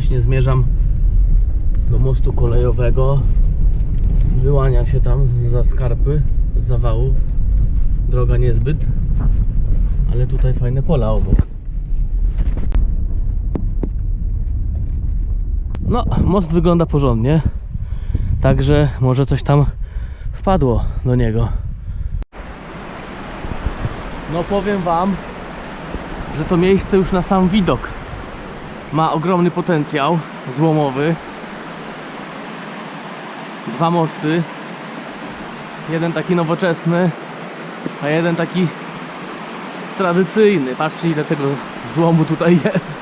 właśnie zmierzam do mostu kolejowego. Wyłania się tam za skarpy, z zawału. Droga niezbyt, ale tutaj fajne pola obok. No, most wygląda porządnie, także może coś tam wpadło do niego. No powiem Wam, że to miejsce już na sam widok ma ogromny potencjał złomowy. Dwa mosty. Jeden taki nowoczesny, a jeden taki tradycyjny. Patrzcie ile tego złomu tutaj jest.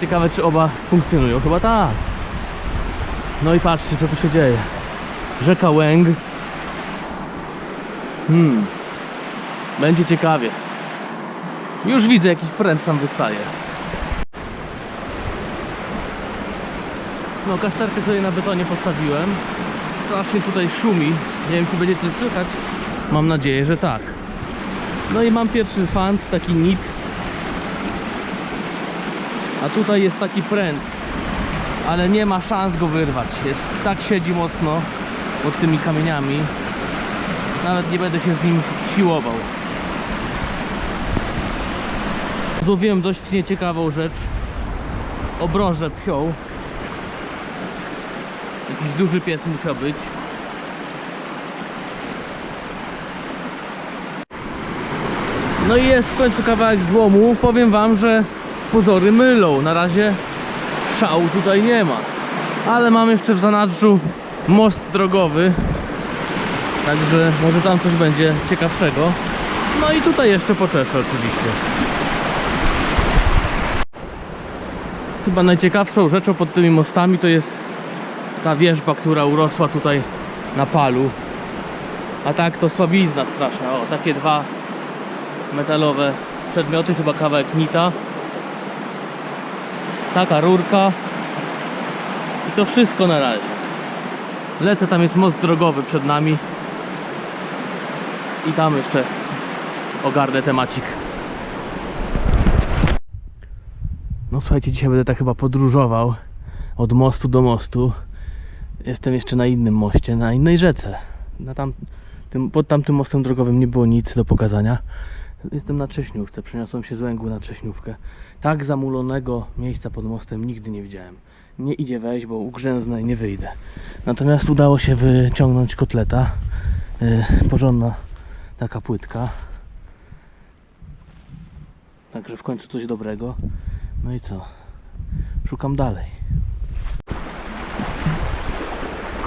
Ciekawe czy oba funkcjonują. Chyba tak. No i patrzcie co tu się dzieje. Rzeka Łęg. Hmm. Będzie ciekawie. Już widzę jakiś pręt tam wystaje. No kasterkę sobie na betonie postawiłem. Strasznie tutaj szumi. Nie wiem czy będzie coś słychać. Mam nadzieję, że tak. No i mam pierwszy fant, taki nit. A tutaj jest taki pręt. Ale nie ma szans go wyrwać. Jest, tak siedzi mocno pod tymi kamieniami. Nawet nie będę się z nim siłował. Złowiłem dość nieciekawą rzecz. Obrożę psią. Jakiś duży pies musiał być. No i jest w końcu kawałek złomu. Powiem wam, że pozory mylą. Na razie szału tutaj nie ma. Ale mam jeszcze w zanadrzu most drogowy. Także może tam coś będzie ciekawszego. No i tutaj jeszcze poczeszę oczywiście. Chyba najciekawszą rzeczą pod tymi mostami to jest ta wierzba, która urosła tutaj na palu. A tak to słabizna straszna. O, takie dwa metalowe przedmioty, chyba kawałek nita. Taka rurka. I to wszystko na razie. Lecę, tam jest most drogowy przed nami. I tam jeszcze ogarnę temacik. No słuchajcie, dzisiaj będę tak chyba podróżował od mostu do mostu. Jestem jeszcze na innym moście, na innej rzece. Na tam, pod tamtym mostem drogowym nie było nic do pokazania. Jestem na Trześniówce, przeniosłem się z Łęgu na Trześniówkę. Tak zamulonego miejsca pod mostem nigdy nie widziałem. Nie idzie wejść, bo ugrzęznę i nie wyjdę. Natomiast udało się wyciągnąć kotleta. Yy, porządna taka płytka. Także w końcu coś dobrego. No i co? Szukam dalej.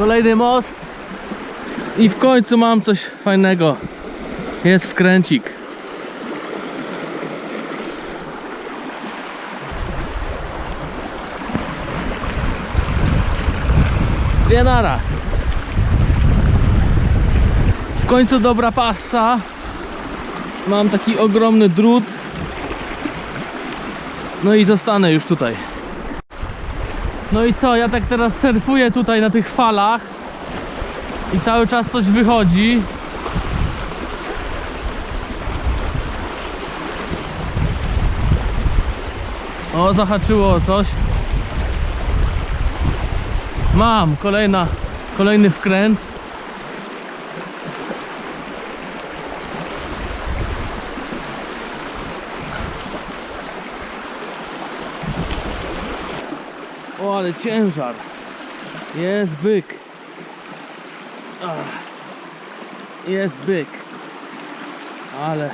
Kolejny most. I w końcu mam coś fajnego. Jest wkręcik. Dwie naraz. W końcu dobra pasta. Mam taki ogromny drut. No i zostanę już tutaj. No i co, ja tak teraz surfuję tutaj na tych falach i cały czas coś wychodzi. O, zahaczyło coś. Mam, kolejna, kolejny wkręt. Ale ciężar. Jest byk. Jest byk. Ale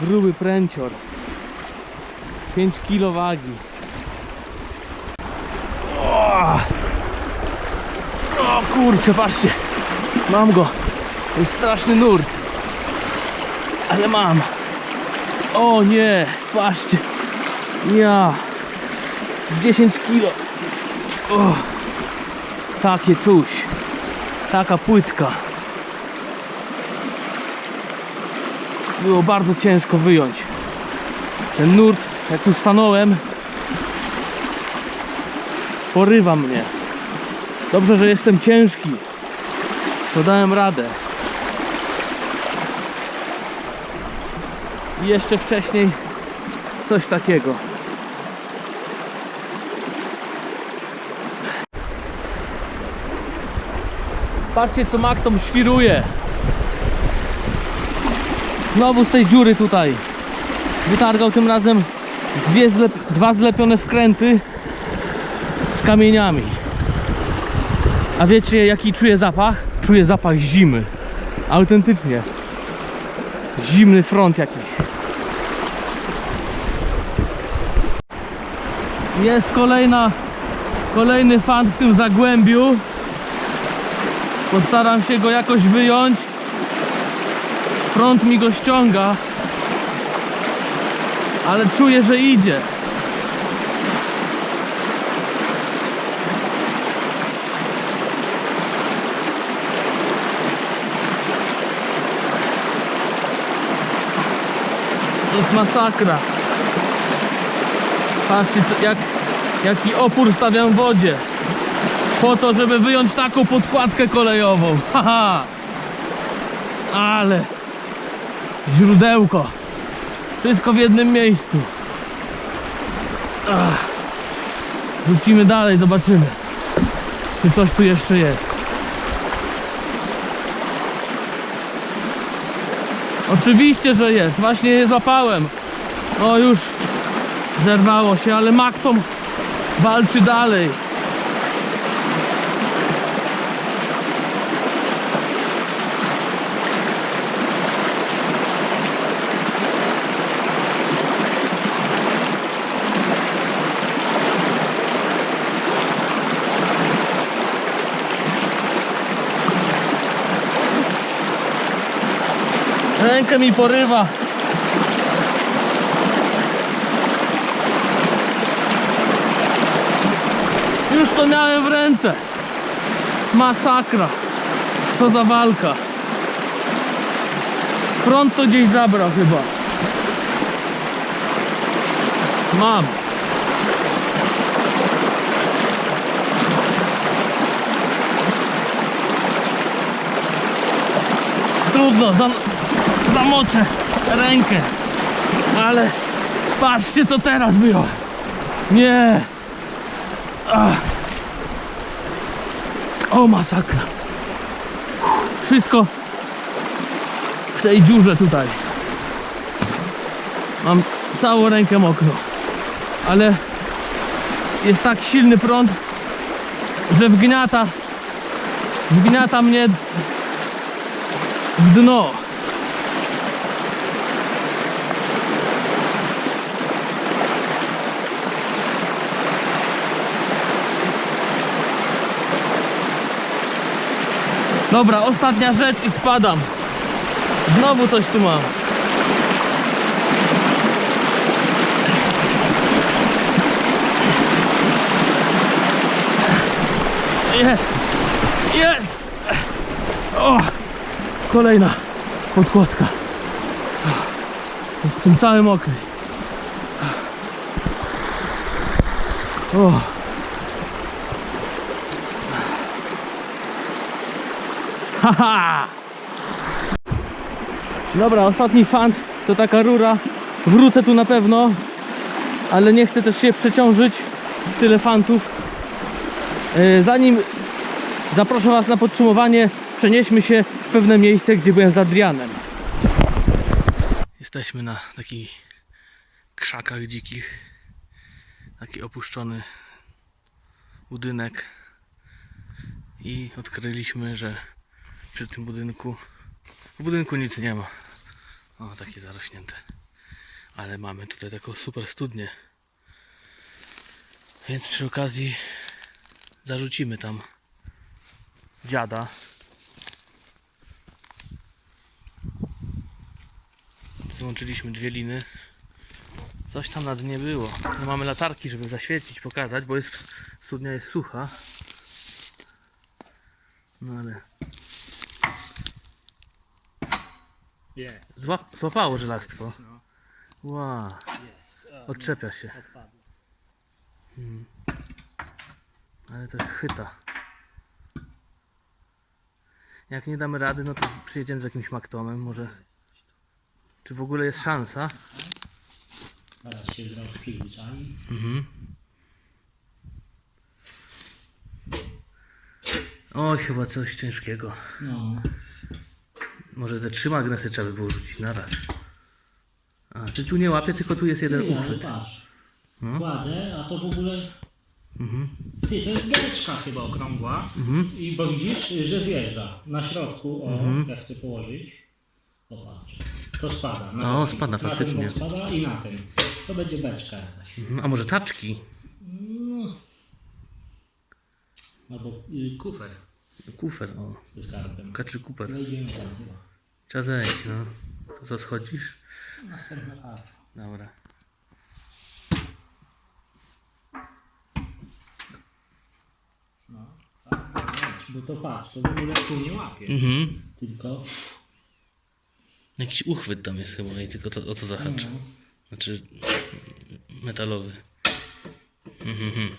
gruby pręcior. 5 kg wagi. O, kurczę, patrzcie. Mam go. Jest straszny nurt. Ale mam. O nie, patrzcie. Ja. Z 10 kilo. Takie coś. Taka płytka. Było bardzo ciężko wyjąć. Ten nurt, jak tu stanąłem, porywa mnie. Dobrze, że jestem ciężki. To dałem radę. I jeszcze wcześniej coś takiego. Patrzcie co Maktom świruje. Znowu z tej dziury tutaj. Wytargał tym razem dwie zlep dwa zlepione wkręty z kamieniami. A wiecie jaki czuję zapach? Czuję zapach zimy. Autentycznie. Zimny front jakiś. Jest kolejna, kolejny fan w tym zagłębiu. Postaram się go jakoś wyjąć. Front mi go ściąga. Ale czuję, że idzie. To jest masakra. Patrzcie, jak, jaki opór stawiam w wodzie. Po to, żeby wyjąć taką podkładkę kolejową. Haha. Ale źródełko. Wszystko w jednym miejscu. Ach. Wrócimy dalej, zobaczymy. Czy coś tu jeszcze jest. Oczywiście, że jest. Właśnie je złapałem. O, już zerwało się, ale Maktom walczy dalej. Rękę mi porywa. Już to miałem w ręce. Masakra. Co za walka. Front to gdzieś zabrał chyba. Mam. Trudno, zam zamoczę rękę. Ale patrzcie co teraz było. Nie. Ach. O masakra. Wszystko w tej dziurze tutaj. Mam całą rękę mokrą. Ale jest tak silny prąd, że wgniata wgniata mnie w dno. Dobra, ostatnia rzecz i spadam. Znowu coś tu mam. Jest! Jest! O! Kolejna podkładka. Jestem cały mokry. O! Haha! Dobra, ostatni fant to taka rura. Wrócę tu na pewno, ale nie chcę też się przeciążyć. Tyle fantów. E, Zanim zaproszę Was na podsumowanie, przenieśmy się w pewne miejsce, gdzie byłem z Adrianem. Jesteśmy na takich krzakach dzikich. Taki opuszczony budynek. I odkryliśmy, że przy tym budynku w budynku nic nie ma. O, takie zarośnięte. Ale mamy tutaj taką super studnię. Więc przy okazji zarzucimy tam dziada. Złączyliśmy dwie liny. Coś tam na dnie było. Nie mamy latarki, żeby zaświecić, pokazać, bo jest, studnia jest sucha. No ale Jest. złap, złapało żelastwo. No. Wow, Jest. O, odczepia się. odpadło. Ale to chyta. Jak nie damy rady, no to przyjedziemy z jakimś maktomem, może. Czy w ogóle jest szansa? Zaraz się przyzwyczai. Mhm. Oj, chyba coś ciężkiego. No. Może ze trzy magnesy trzeba by było rzucić naraz. A, czy tu nie łapie, tylko tu jest jeden Ty, uchwyt. patrz. No. Kładę, a to w ogóle... Mhm. Ty, to jest beleczka chyba okrągła. Mhm. I bo widzisz, że zjeżdża. Na środku, o, Mhm. jak chcę położyć. Popatrz. To spada. Na O, ten. spada na faktycznie. Ten spada i na ten. To będzie beczka jakaś. Mhm. A może taczki? No. Albo y, kufer Kufer, o. ze skarbem. Kaczy kuper. Wejdziemy tam chyba. Trzeba zejść, no. To co, schodzisz? Następny raz. Dobra. No. Tak, tak, bo to patrz, to w ogóle tu nie łapie. Mhm. Tylko... Jakiś uchwyt tam jest chyba i tylko to, o to zahacza. No. Znaczy metalowy. Mhm. mhm.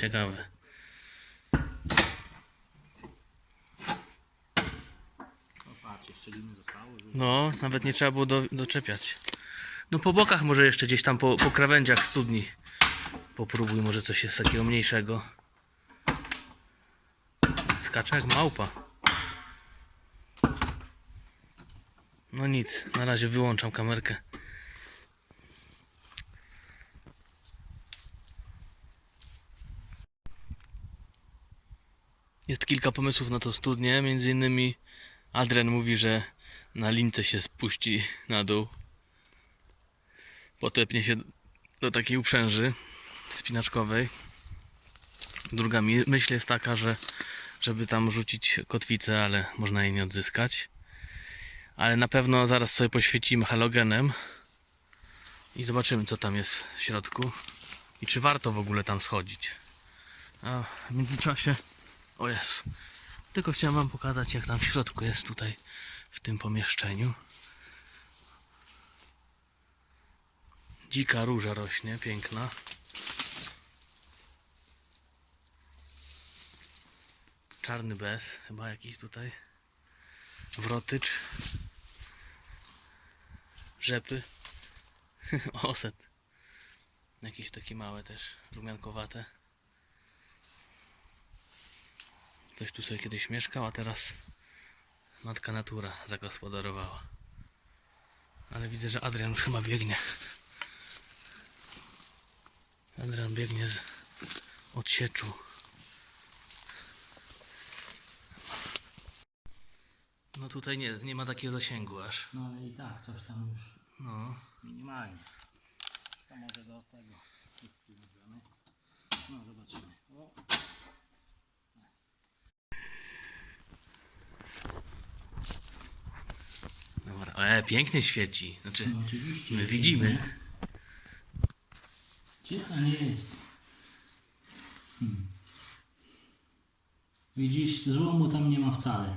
Ciekawe. No patrz, jeszcze liny zostało. No, nawet nie trzeba było do, doczepiać. No po bokach może jeszcze gdzieś tam po, po krawędziach studni. Popróbuj, może coś jest takiego mniejszego. Skacze jak małpa. No nic, na razie wyłączam kamerkę. Jest kilka pomysłów na to studnie, między innymi Adrian mówi, że na lince się spuści na dół. Potepnie się do takiej uprzęży spinaczkowej. Druga myśl jest taka, że żeby tam rzucić kotwicę, ale można jej nie odzyskać. Ale na pewno zaraz sobie poświecimy halogenem i zobaczymy co tam jest w środku i czy warto w ogóle tam schodzić. A w międzyczasie, o Jezu, tylko chciałem wam pokazać jak tam w środku jest tutaj w tym pomieszczeniu. Dzika róża rośnie, piękna. Czarny bez, chyba jakiś tutaj. Wrotycz. Rzepy. Oset. Jakieś takie małe też, rumiankowate. Ktoś tu sobie kiedyś mieszkał, a teraz matka natura zagospodarowała. Ale widzę, że Adrian już chyba biegnie. Adrian biegnie z odsieczu. No tutaj nie, nie ma takiego zasięgu aż. No ale i tak, coś tam już No. minimalnie. To może do tego. No zobaczymy. O. Dobra. E, pięknie świeci. Znaczy, No, oczywiście. my widzimy. Gdzie to nie jest? Hmm. Widzisz, złomu tam nie ma wcale.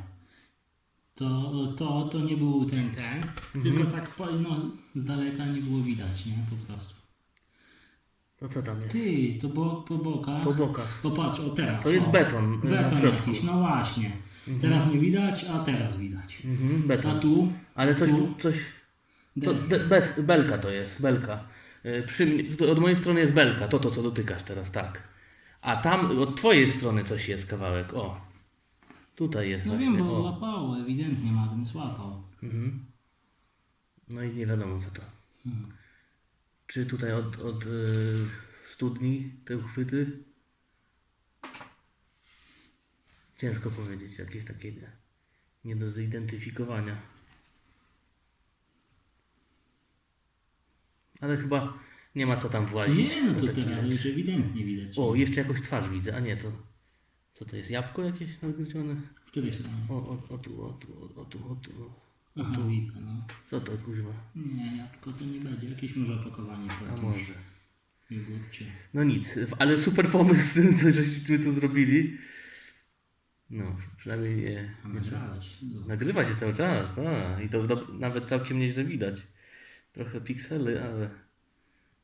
To, to, to nie był ten, ten, tylko tak po- no, z daleka nie było widać, nie? Po prostu. To co tam jest? Ty, to bo, po bokach. Po bokach. Popatrz, o teraz. To jest o. beton, y, na Beton środku. jakiś, no właśnie. Teraz nie widać, a teraz widać. Mhm, A beton. tu Ale coś, tu- coś to de- bez, belka to jest, belka. Y, Przy, od mojej strony jest belka, to to co dotykasz teraz, tak. A tam od twojej strony coś jest kawałek, o. Tutaj jest no właśnie, wiem, bo o. łapało, ewidentnie ma ten złapał. Mhm. No i nie wiadomo co to. Hmm. Czy tutaj od, od y, studni te uchwyty? Ciężko powiedzieć, jakieś takie nie do zidentyfikowania. Ale chyba nie ma co tam włazić. Nie, no to teraz rzeczy. już ewidentnie widać. O, jeszcze jakąś twarz widzę, a nie to. Co to jest? Jabłko jakieś nadgryzione? W której stronie? O, o, o tu, o tu, o, o tu, o tu. Aha, widzę, no. Co to kuźwa? Nie, jabłko to nie będzie. Jakieś może opakowanie po A jakimś może. jogurcie. No nic, ale super pomysł z tym, co żeśmy tu zrobili. No, przynajmniej nie. A nie trzeba. nagrałeś. No. Nagrywa się cały czas, tak. I to do, nawet całkiem nieźle widać. Trochę piksely, ale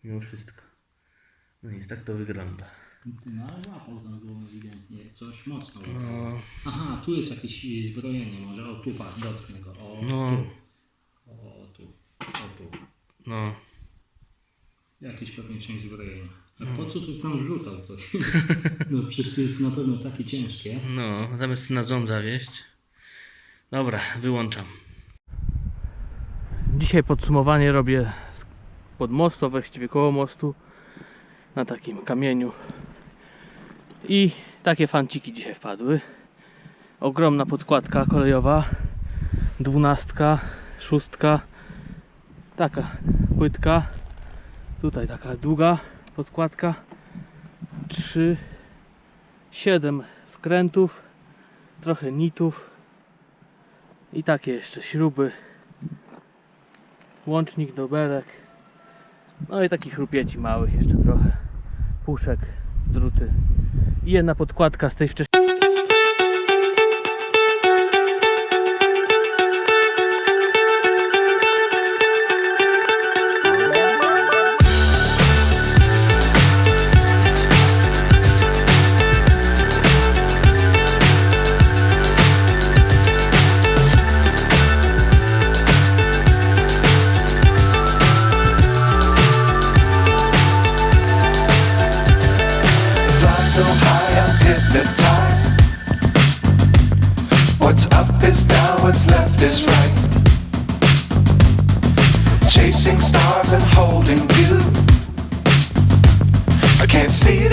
mimo wszystko. No nic, tak to wygląda. Ty, No ale łapał tam było ewidentnie. Coś mocno. No, Aha, tu jest jakieś zbrojenie może. O, tu patrz, dotknę go. O, no, tu. O, tu. O, tu. no. jakieś pewnie część zbrojenia. A po co tu tam wrzucał coś? No przecież to jest na pewno takie ciężkie. No, zamiast na ząb zawieść. Dobra, wyłączam. Dzisiaj podsumowanie robię pod mostu, właściwie koło mostu, na takim kamieniu. I takie fanciki dzisiaj wpadły. Ogromna podkładka kolejowa, dwunastka, szóstka, taka płytka, tutaj taka długa podkładka, trzy, siedem wkrętów, trochę nitów i takie jeszcze śruby, łącznik do belek, no i takich rupieci małych jeszcze trochę, puszek, druty i jedna podkładka z tej wcześniej.